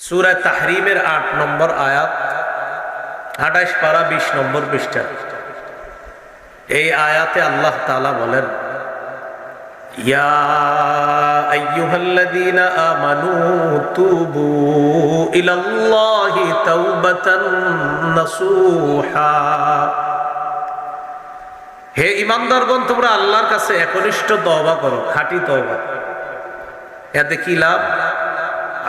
সুরায় তাহরিমের আট নম্বর আয়াত আঠাইশ পারা বিশ নম্বর পৃষ্ঠা। এই আয়াতে আল্লাহ তালা বলেন তুবু হে ইমানদারগণ তোমরা আল্লাহর কাছে একনিষ্ঠ তওবা করো, খাঁটি তওবা। এতে কি লাভ?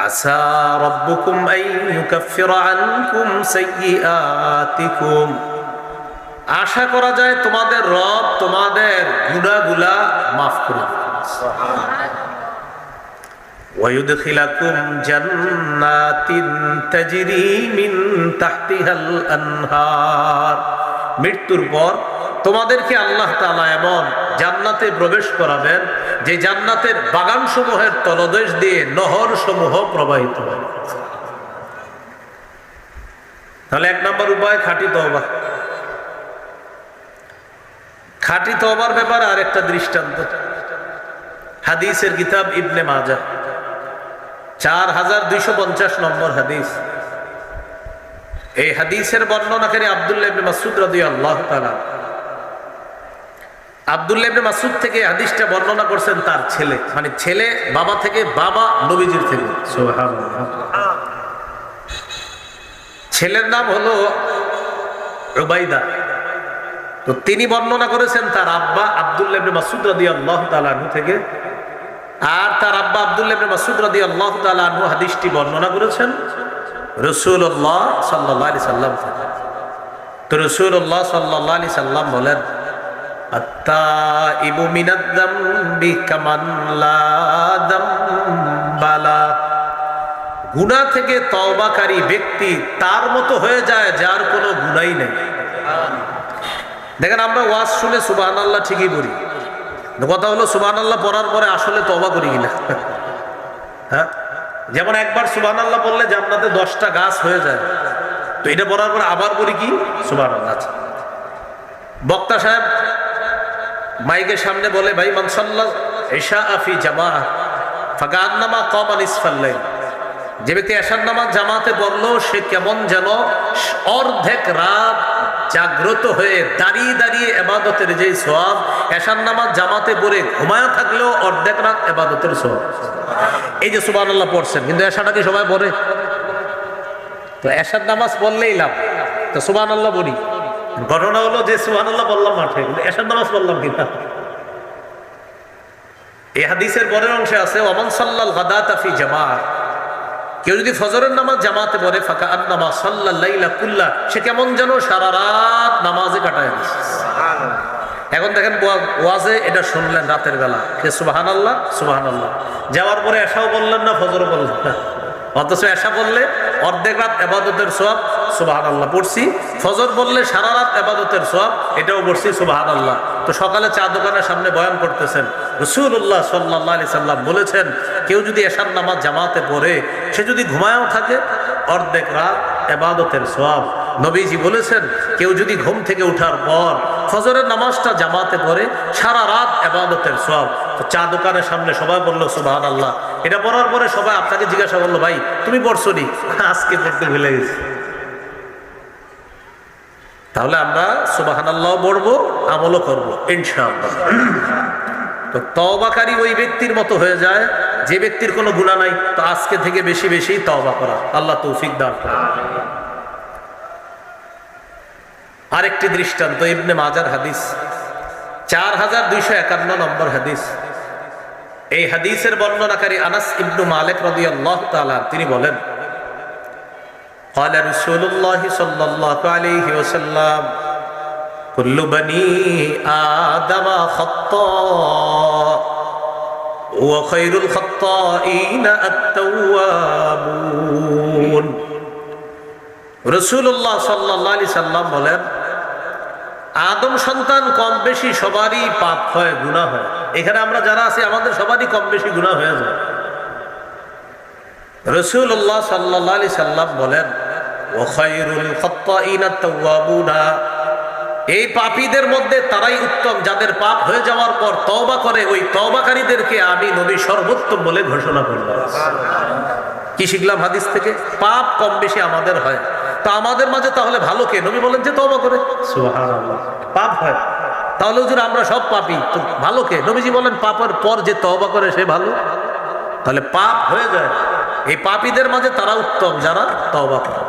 আসা রব্বুকুম আন ইউকাফিরা আনকুম সাইয়্যাতিকুম আশা করা যায় তোমাদের রব তোমাদের গুনাহগুলা মাফ করে ويدخلكم جنات تجري من تحتها الأنهار মৃত্যুর পর তোমাদেরকে আল্লাহ তাআলা এমন জান্নাতে প্রবেশ করাবেন, যে জান্নাতের বাগান সমূহের তলদেশ দিয়ে নহর সমূহ প্রবাহিত হয় তাহলে এক নম্বর উপায়, খাঁটি তওবা। খাঁটি তওবার ব্যাপারে আরেকটা দৃষ্টান্ত। হাদিসের কিতাব ইবনে মাজা চার হাজার দুইশো পঞ্চাশ নম্বর হাদিস। এই হাদিসের বর্ণনাকারী আবদুল্লাহ মাসুদ রাদিয়াল্লাহু তাআলা। আবদুল্লাহ ইবনে মাসুদ থেকে হাদিসটা বর্ণনা করছেন তার ছেলে। মানে ছেলে বাবা থেকে বাবা নবীজির থেকে ছেলের নাম হলো রুবাইদা তো তিনি বর্ণনা করেছেন তার আব্বা আবদুল্লাহ ইবনে মাসুদ রাদিয়াল্লাহু তাআলা আনহু থেকে। আর তার আব্বা আবদুল্লাহ ইবনে মাসুদ রাদিয়াল্লাহু তাআলা আনহু হাদিসটি বর্ণনা করেছেন রাসূলুল্লাহ সাল্লাল্লাহু আলাইহি সাল্লাম থেকে। তো রাসূলুল্লাহ সাল্লাল্লাহু আলাইহি সাল্লাম বলেন আত্তাইবু মিনাদ যামবি কামান গুনাহ থেকে তওবাকারী ব্যক্তি তার মতো হয়ে যায় যার কোনো গুনাহই নেই। দেখেন আমরা ওয়াজ শুনে সুবাহ আল্লাহ ঠিকই বলি। কথা হলো সুবাহ আল্লাহ পড়ার পরে আসলে তবা করি কিনা। হ্যাঁ? যেমন একবার সুবাহ আল্লাহ বললে জান্নাতে দশটা গাছ হয়ে যায়। তো এটা পড়ার পরে আবার করি কি? সুবাহ আল্লাহ আচ্ছা বক্তা সাহেব মাইকের সামনে বলে, ভাই মানসাল্লাহ এশা আফি জামা ফাঁকা আন্নামা কম আনিসফাল্লাই যে ব্যক্তি এশার নামাজ জামাতে পড়ল, সে কেমন যেন অর্ধেক রাত জাগ্রত হয়ে দাঁড়িয়ে দাঁড়িয়ে এবাদতের যে সোয়াব এশার নামাজ জামাতে পড়ে ঘুমায়া থাকলেও অর্ধেক রাত এবাদতের সোয়াব এই যে সুবান আল্লাহ পড়ছেন, কিন্তু এশাটা কি সবাই পড়ে? তো এশার নামাজ পড়লেই লাভ। তো সুবান আল্লাহ বলি। ঘটনা হলো যে সুবান আল্লাহ বললাম মাঠে কিন্তু এশার নামাজ পড়লাম কিনা এই হাদিসের পরের অংশে আছে ওমান সাল্লাল গাদা তাফি জামা কেউ যদি ফজরের নামাজ জামাতে পড়ে ফাঁকা আর নামাজ সাল্লাহ কুল্লা সে কেমন যেন সারা রাত নামাজে কাটায় এখন দেখেন ওয়াজে এটা শুনলেন রাতের বেলা। কে সুবাহান আল্লাহ সুবাহান আল্লাহ যাওয়ার পরে এসাও বললেন না ফজরও বললেন না। অথচ এসা বললে অর্ধেক রাত এবাদতের সোয়াব সুবাহান আল্লাহ পড়ছি। ফজর বললে সারা রাত এবাদতের সোয়াব এটাও পড়ছি সুবাহান আল্লাহ তো সকালে চা দোকানের সামনে বয়ান করতেছেন। রসুল্লাহ সাল্লাহ আলি সাল্লাম বলেছেন, কেউ যদি এশার নামাজ জামাতে পড়ে, সে যদি ঘুমায়ও থাকে, অর্ধেক রাত এবাদতের সোয়াব নবীজি বলেছেন, কেউ যদি ঘুম থেকে উঠার পর ফজরের নামাজটা জামাতে পড়ে, সারা রাত এবাদতের সব তো চা দোকানের সামনে সবাই বলল সুবাহান আল্লাহ এটা পড়ার পরে সবাই আপনাকে জিজ্ঞাসা করল, ভাই, তুমি পড়ছো নি? আজকে পড়তে ভুলে গেছি। তাহলে আমরা সুবাহান আল্লাহ পড়ব, আমলও করব, ইনশাআল্লাহ। তো তবাকারী ওই ব্যক্তির মতো হয়ে যায়, যে ব্যক্তির কোনো গুণা নাই, তো আজকে থেকে বেশি বেশি তবা করা। আল্লাহ তৌফিক দান করা আরেকটি দৃষ্টান্ত, ইবনে মাজার হাদিস, চার হাজার দুইশো একান্ন নম্বর হাদিস। এই হাদিসের বর্ণনাকারী আনাস ইবনু মালিক রাদিয়াল্লাহু তাআলা তিনি বলেন قال رسول الله صلى الله عليه وسلم كل بني آدم خطاء وخير الخطائين التوابون রসুল্লাহ সাল্লাহ আলি সাল্লাম বলেন আদম সন্তান কম বেশি সবারই পাপ হয় গুণা হয় এখানে আমরা যারা আছি, আমাদের সবারই কম বেশি গুণা হয়ে যায়। রসুল্লাহ সাল্লাহ আলি সাল্লাম বলেন এই পাপীদের মধ্যে তারাই উত্তম, যাদের পাপ হয়ে যাওয়ার পর তওবা করে, ওই তওবাকারীদেরকে আমি নবী সর্বোত্তম বলে ঘোষণা করলাম। কি শিখলাম হাদিস থেকে? পাপ কম বেশি আমাদের হয়। তা আমাদের মাঝে তাহলে ভালো কে? নবী বলেন যে তবা করে। পাপ হয়। তাহলে হুজুর আমরা সব পাপি তো ভালো কে নবীজি বলেন পাপের পর যে তবা করে সে ভালো তাহলে পাপ হয়ে যায় এই পাপীদের মাঝে তারা উত্তম যারা তবা করে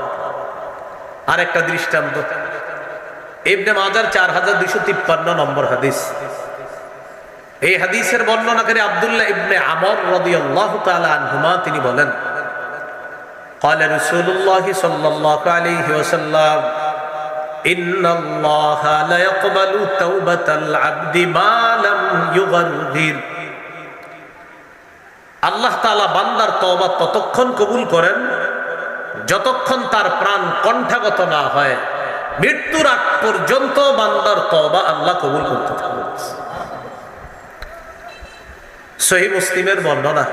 আর একটা দৃষ্টান্ত ইবনে মাজার চার হাজার দুইশো তিপ্পান্ন নম্বর হাদিস এই হাদিসের বর্ণনাকারী আব্দুল্লাহ ইবনে আমর রাদিয়াল্লাহু তাআলা আনহুমা তিনি বলেন قال رسول الله صلى الله عليه وسلم إن الله لا يقبل توبة العبد ما لم يغرغر আল্লাহ তাআলা বান্দার তওবা ততক্ষণ কবুল করেন যতক্ষণ তার প্রাণ কণ্ঠাগত না হয় মৃত্যুর আগ পর্যন্ত বান্দার তওবা আল্লাহ কবুল করতে থাকবেন সহি মুসলিমের বর্ণনা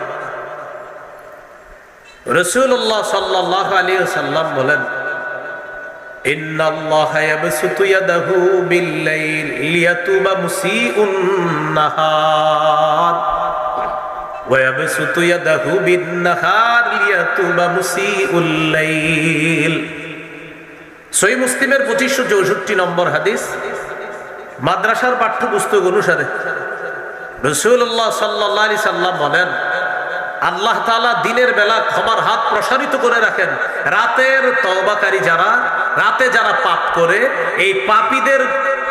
রসুল্লাহ সাল্লাহ আলী সাল্লাম বলেন إن الله يبسط يده بالليل ليتوب مسيء النهار ويبسط يده بالنهار ليتوب مسيء الليل সই মুসলিমের পঁচিশশো চৌষট্টি নম্বর হাদিস মাদ্রাসার পাঠ্যপুস্তক অনুসারে রসুল্লাহ সাল্লাহ সাল্লাম বলেন আল্লাহ তালা দিনের বেলা ক্ষমার হাত প্রসারিত করে রাখেন। রাতের তওবাকারী যারা, রাতে যারা পাপ করে, এই পাপীদের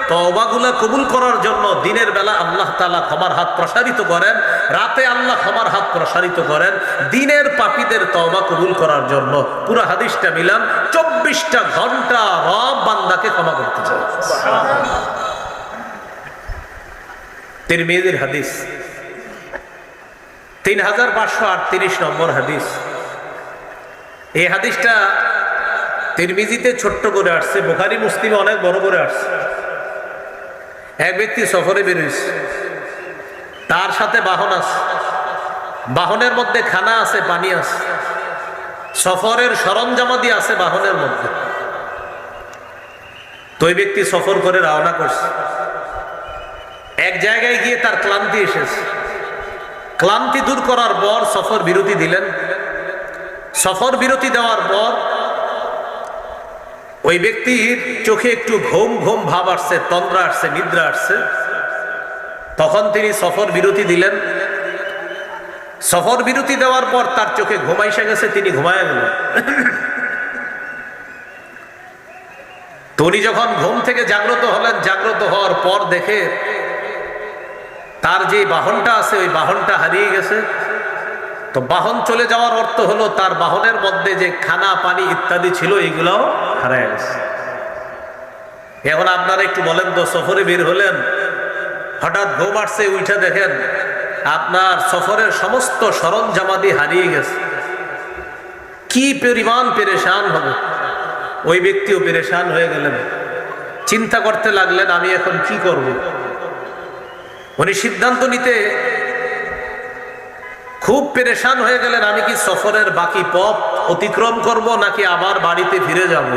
তওবাগুলা কবুল করার জন্য দিনের বেলা আল্লাহ তালা ক্ষমার হাত প্রসারিত করেন। রাতে আল্লাহ ক্ষমার হাত প্রসারিত করেন। দিনের পাপীদের তওবা কবুল করার জন্য পুরো হাদিসটা মিলাম চব্বিশটা ঘণ্টা রব বান্দাকে ক্ষমা করতে চায়। তিরমিজির হাদিস। তিন হাজার পাঁচশো আটত্রিশ নম্বর হাদিস। এই হাদিসটা তিরমিজিতে ছোট্ট করে আসছে, বোখারি, মুসলিমে অনেক বড় করে আসছে। এক ব্যক্তি সফরে বেরোইছে তার সাথে বাহন আছে। বাহনের মধ্যে খানা আছে, পানি আছে। সফরের সরঞ্জামাদি আছে বাহনের মধ্যে। তো ব্যক্তি সফর করে রওনা করছে। এক জায়গায় গিয়ে তার ক্লান্তি এসেছে। ক্লান্তি দূর করার পর সফর বিরতি দিলেন। সফর বিরতি দেওয়ার পর ওই ব্যক্তির চোখে একটু ঘুম ঘুম ভাব আসছে, তন্দ্রা আসছে, নিদ্রা আসছে। তখন তিনি সফর বিরতি দিলেন। সফর বিরতি দেওয়ার পর তার চোখে ঘুমাইসে গেছে, তিনি ঘুমায় গেলেন। তো উনি যখন ঘুম থেকে জাগ্রত হলেন, জাগ্রত হওয়ার পর দেখে তার যে বাহনটা আছে, ওই বাহনটা হারিয়ে গেছে। তো বাহন চলে যাওয়ার অর্থ হলো, তার বাহনের মধ্যে যে খানা, পানি ইত্যাদি ছিল, এগুলাও হারিয়ে গেছে। এখন আপনারা একটু বলেন তো, সফরে বের হলেন, হঠাৎ ঘুম আসছে উঠে দেখেন, আপনার সফরের সমস্ত সরঞ্জামাদি হারিয়ে গেছে। কি পরিমাণ পেরেশান হবে। ওই ব্যক্তিও পেরেশান হয়ে গেলেন। চিন্তা করতে লাগলেন, আমি এখন কি করব। উনি সিদ্ধান্ত নিতে খুব পেরেশান হয়ে গেলেন, আমি কি সফরের বাকি পথ অতিক্রম করব নাকি আবার বাড়িতে ফিরে যাব?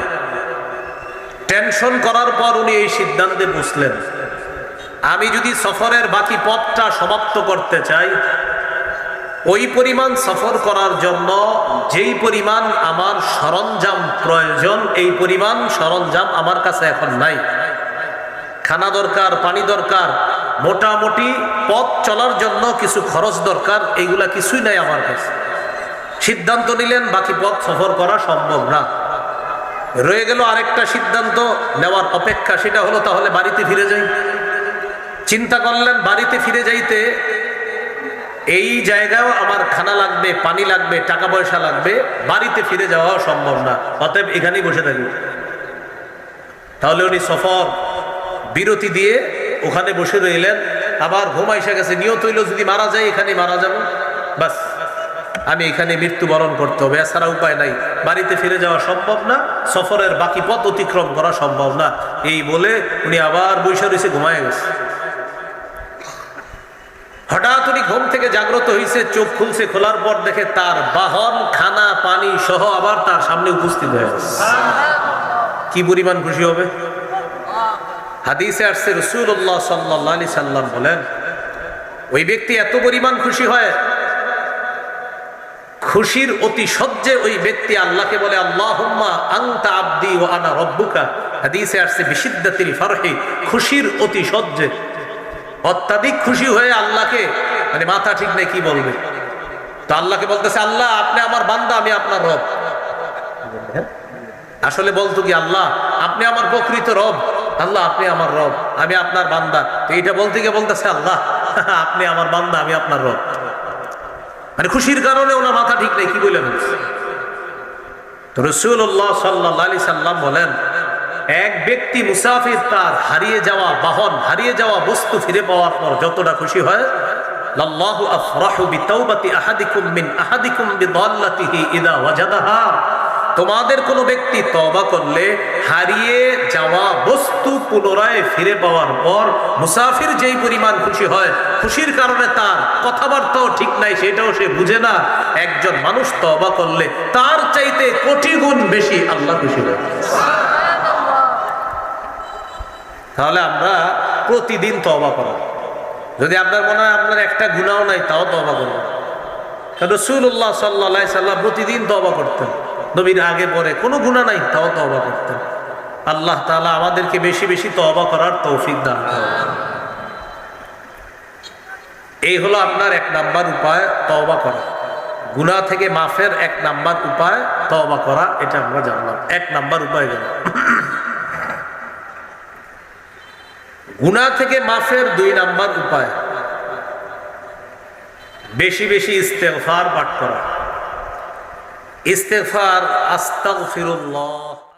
টেনশন করার পর উনি এই সিদ্ধান্তে বুঝলেন আমি যদি সফরের বাকি পথটা সমাপ্ত করতে চাই, ওই পরিমাণ সফর করার জন্য যেই পরিমাণ আমার সরঞ্জাম প্রয়োজন, এই পরিমাণ সরঞ্জাম আমার কাছে এখন নাই। খানা দরকার, পানি দরকার মোটামুটি পথ চলার জন্য কিছু খরচ দরকার, এইগুলা কিছুই নাই আমার কাছে। সিদ্ধান্ত নিলেন, বাকি পথ সফর করা সম্ভব না। রয়ে গেল আরেকটা সিদ্ধান্ত, নেওয়ার অপেক্ষা, সেটা হলো তাহলে বাড়িতে ফিরে যাই। চিন্তা করলেন, বাড়িতে ফিরে যাইতে এই জায়গায়ও আমার খানা লাগবে, পানি লাগবে, টাকা পয়সা লাগবে, বাড়িতে ফিরে যাওয়া সম্ভব না। অতএব এখানেই বসে থাকি। তাহলে উনি সফর বিরতি দিয়ে ওখানে বসে রইলেন। আবার ঘুমাইসা গেছে নিয়ত হইল যদি মারা যায় এখানে মারা যাব। বাস, আমি এখানে মৃত্যুবরণ করতে হবে। এছাড়া উপায় নাই। বাড়িতে ফিরে যাওয়া সম্ভব না, সফরের বাকি পথ অতিক্রম করা সম্ভব না। এই বলে উনি আবার বৈশা রয়েছে, ঘুমায় গেছে। হঠাৎ উনি ঘুম থেকে জাগ্রত হয়েছে চোখ খুলছে, খোলার পর দেখে তার বাহন, খানা, পানি সহ আবার তার সামনে উপস্থিত হয়ে কি পরিমাণ খুশি হবে? হাদিসে আসছে রসুল্লাহ সাল্লি সাল্লাম বলেন, ওই ব্যক্তি এত পরিমাণ খুশি হয়, খুশির অতি সহ্যে ওই ব্যক্তি আল্লাহকে বলে হাদিসে খুশির অতি অত্যাধিক খুশি হয়ে আল্লাহকে মানে মাথা ঠিক নেই, কি বলবে? তো আল্লাহকে বলতেছে, আল্লাহ, আপনি আমার বান্দা, আমি আপনার রব। আসলে বলতো কি, আল্লাহ, আপনি আমার প্রকৃত রব। আল্লাহ, আপনি আমার রব, আমি আপনার বান্দা। তো এইটা বলতে গিয়ে বলতেছে আল্লাহ, আপনি আমার বান্দা, আমি আপনার রব। মানে খুশির কারণে ওনার মাথা ঠিক নেই, কি বলে বলছে তো রসুল্লাহ সাল্লাহ সাল্লাম বলেন, এক ব্যক্তি মুসাফির তার হারিয়ে যাওয়া বাহন, হারিয়ে যাওয়া বস্তু ফিরে পাওয়ার পর যতটা খুশি হয়, লাল্লাহু আফরাহু বিতাওবাতি আহাদিকুম আহাদিকুম বিদাল্লাতিহি ইদা ওয়াজাদাহা। তোমাদের কোনো ব্যক্তি তবা করলে হারিয়ে যাওয়া বস্তু পুনরায় ফিরে পাওয়ার পর মুসাফির যেই পরিমাণ খুশি হয়, খুশির কারণে তার কথাবার্তাও ঠিক নাই, সেটাও সে বুঝে না। একজন মানুষ তবা করলে তার চাইতে কোটি গুণ বেশি আল্লাহ খুশি হয়। তাহলে আমরা প্রতিদিন তবা করব যদি আপনার মনে হয় আপনার একটা গুণাও নাই, তাও তবা করবেন রসুল্লাহ সাল্লা সাল্লাম প্রতিদিন তবা করতেন। নবীর আগে পরে, কোনো গুণা নাই, তাও তবা করতেন। আল্লাহ তালা আমাদেরকে বেশি বেশি তবা করার তৌফিক দান এই হলো আপনার এক নাম্বার উপায় তওবা করা। গুণা থেকে মাফের এক নাম্বার উপায় তওবা করা, এটা আমরা জানলাম। এক নাম্বার উপায় গেল। গুণা থেকে মাফের দুই নাম্বার উপায়। বেশি বেশি ইস্তেগফার পাঠ করা। ইস্তেগফার আস্তাগফিরুল্লাহ।